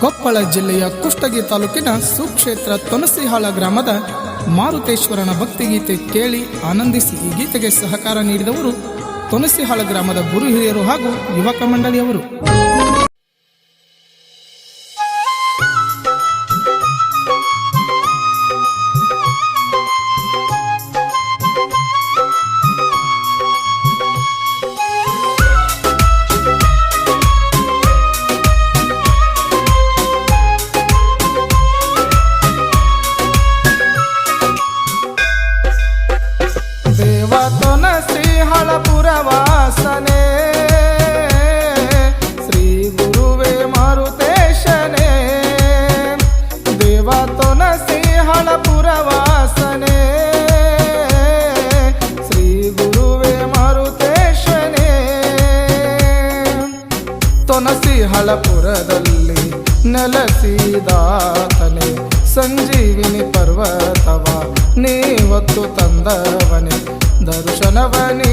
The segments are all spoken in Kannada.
ಕೊಪ್ಪಳ ಜಿಲ್ಲೆಯ ಕುಷ್ಟಗಿ ತಾಲೂಕಿನ ಸುಕ್ಷೇತ್ರ ತೊನಸಿಹಾಳ ಗ್ರಾಮದ ಮಾರುತೇಶ್ವರನ ಭಕ್ತಿಗೀತೆ ಕೇಳಿ ಆನಂದಿಸಿ ಈ ಗೀತೆಗೆ ಸಹಕಾರ ನೀಡಿದವರು ತೊನಸಿಹಾಳ ಗ್ರಾಮದ ಗುರು ಹಿರಿಯರು ಹಾಗೂ ಯುವಕ ಮಂಡಳಿಯವರು. ತೊನಸಿ ಹಳಪುರದಲ್ಲಿ ನೆಲೆಸಿದಾತನೆ ಸಂಜೀವಿನಿ ಪರ್ವತವ ನೀವತ್ತು ತಂದವನೆ ದರ್ಶನವ ನೀ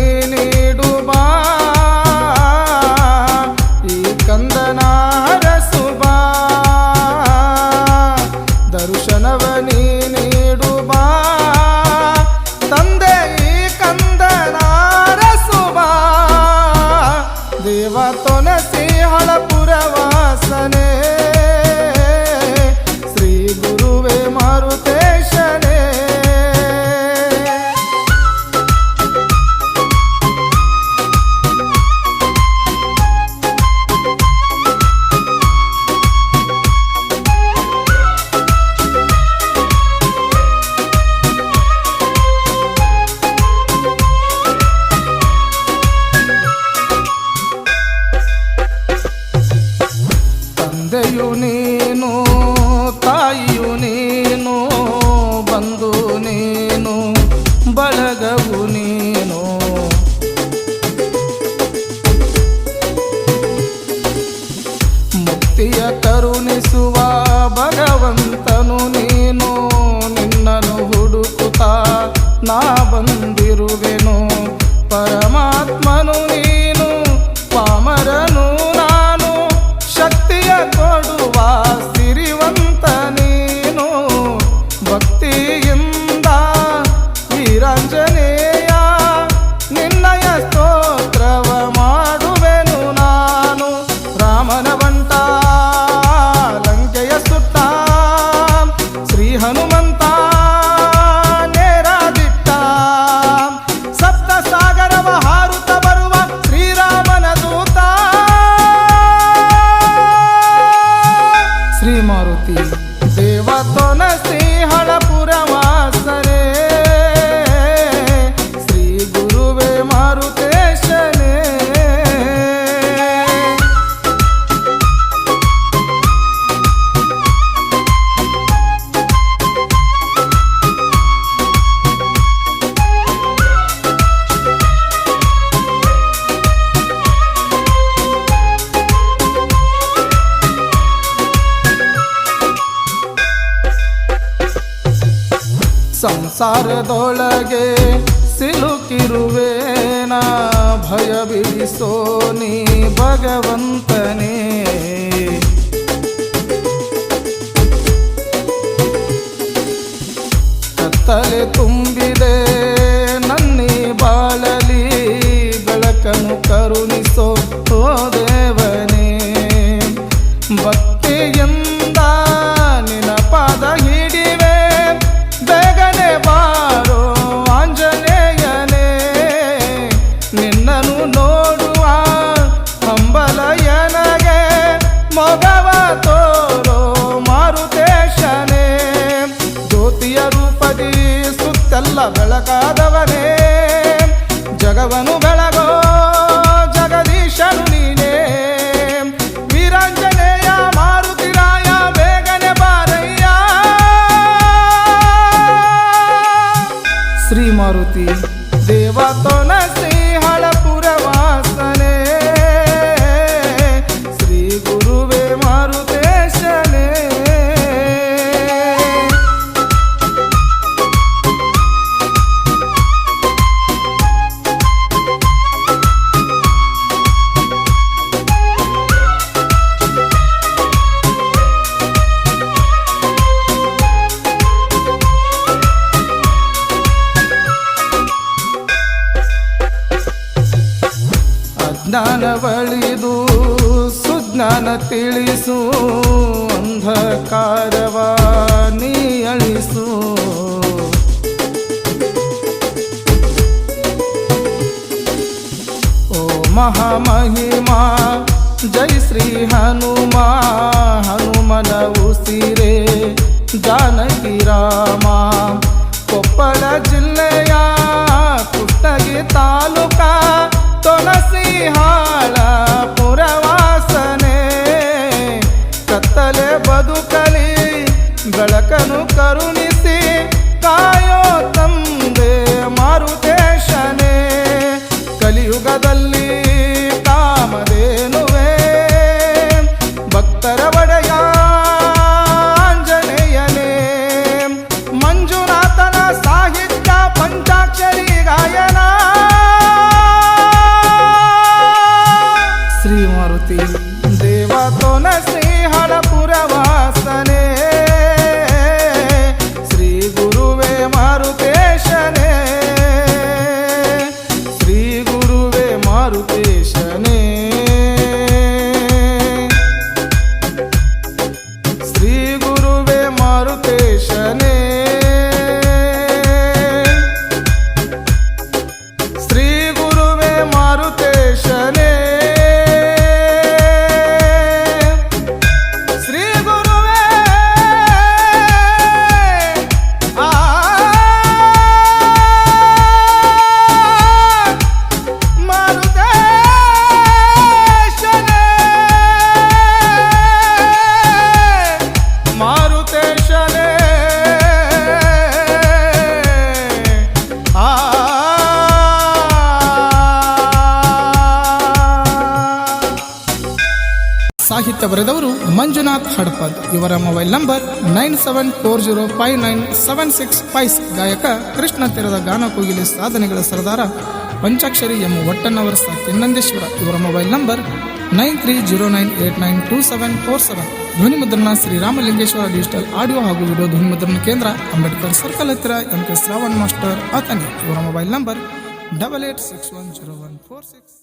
દેવાતો નથી હળપુરવાસને ಸಂಸಾರದೊಳಗೆ ಸಿಲುಕಿರುವೇನ ಭಯ ಬಿಡಿಸೋ ನೀ ಭಗವಂತನೇ. ಕತ್ತಲೆ ತುಂಬಿದೆ ರೂಪದಿ ಸುತ್ತೆಲ್ಲ ಬೆಳಕಾದವನೇ. ಜಗವನು ಬೆಳಗೋ ಜಗದೀಶನು ನೀನೇ. ವೀರಾಂಜನೇಯ ಮಾರುತಿರಾಯ ಬೇಗನೆ ಬಾರಯ್ಯ. ಶ್ರೀ ಮಾರುತಿ ದೇವ ಮನವಳಿದು ಸುಜ್ಞಾನ ತಿಳಿಸು, ಅಂಧಕಾರವ ನೀ ಅಳಿಸು. ಓ ಮಹಾಮಹಿಮಾ, ಜೈ ಶ್ರೀ ಹನುಮ, ಹನುಮನ ಉಸಿರೆ, ಜಾನಕಿ ರಾಮ. ಕೊಪ್ಪಳ ಜಿಲ್ಲೆಯ ಕುಷ್ಟಗಿ ತಾಲೂಕ ಬದುಕಲಿ ಬೆಳಕನು ಕರುಣಿಸಿ ಕಾಯೋ ತಂದೆ ಮಾರುತೇಶನೇ. ಕಲಿಯುಗದಲ್ಲಿ ಕಾಮದೇನುವೆ ಭಕ್ತರ ಒಡೆಯ ಸಾಹಿತ್ಯ ಬರೆದವರು ಮಂಜುನಾಥ್ ಹಡಪದ್. ಇವರ mobile number nine seven four zero five nine seven six five ಗಾಯಕ ಕೃಷ್ಣ ತೀರದ ಗಾನ ಕೋಗಿಲೆ ಸಾಧನೆಗಳ ಸರದಾರ ಪಂಚಾಕ್ಷರಿ ಎಂ ಒಟ್ಟಣ್ಣವರ ಸಾಕಿ ನಂದೇಶ್ವರ ಇವರ mobile number nine three zero nine eight nine two seven four seven. ಮುದ್ರಣ ಶ್ರೀರಾಮಲಿಂಗೇಶ್ವರ ಡಿಜಿಟಲ್ ಆಡಿಯೋ ಹಾಗೂ ವಿಡಿಯೋ ಧ್ವನಿ ಮುದ್ರಣ ಕೇಂದ್ರ ಅಂಬೇಡ್ಕರ್ ಸರ್ಕಲ್ ಹತ್ತಿರ ಎಂ ಕೆ ಶ್ರಾವಣ್ ಮಾಸ್ಟರ್ ಆತನಿ ಇವರ mobile number double eight six one zero one four six.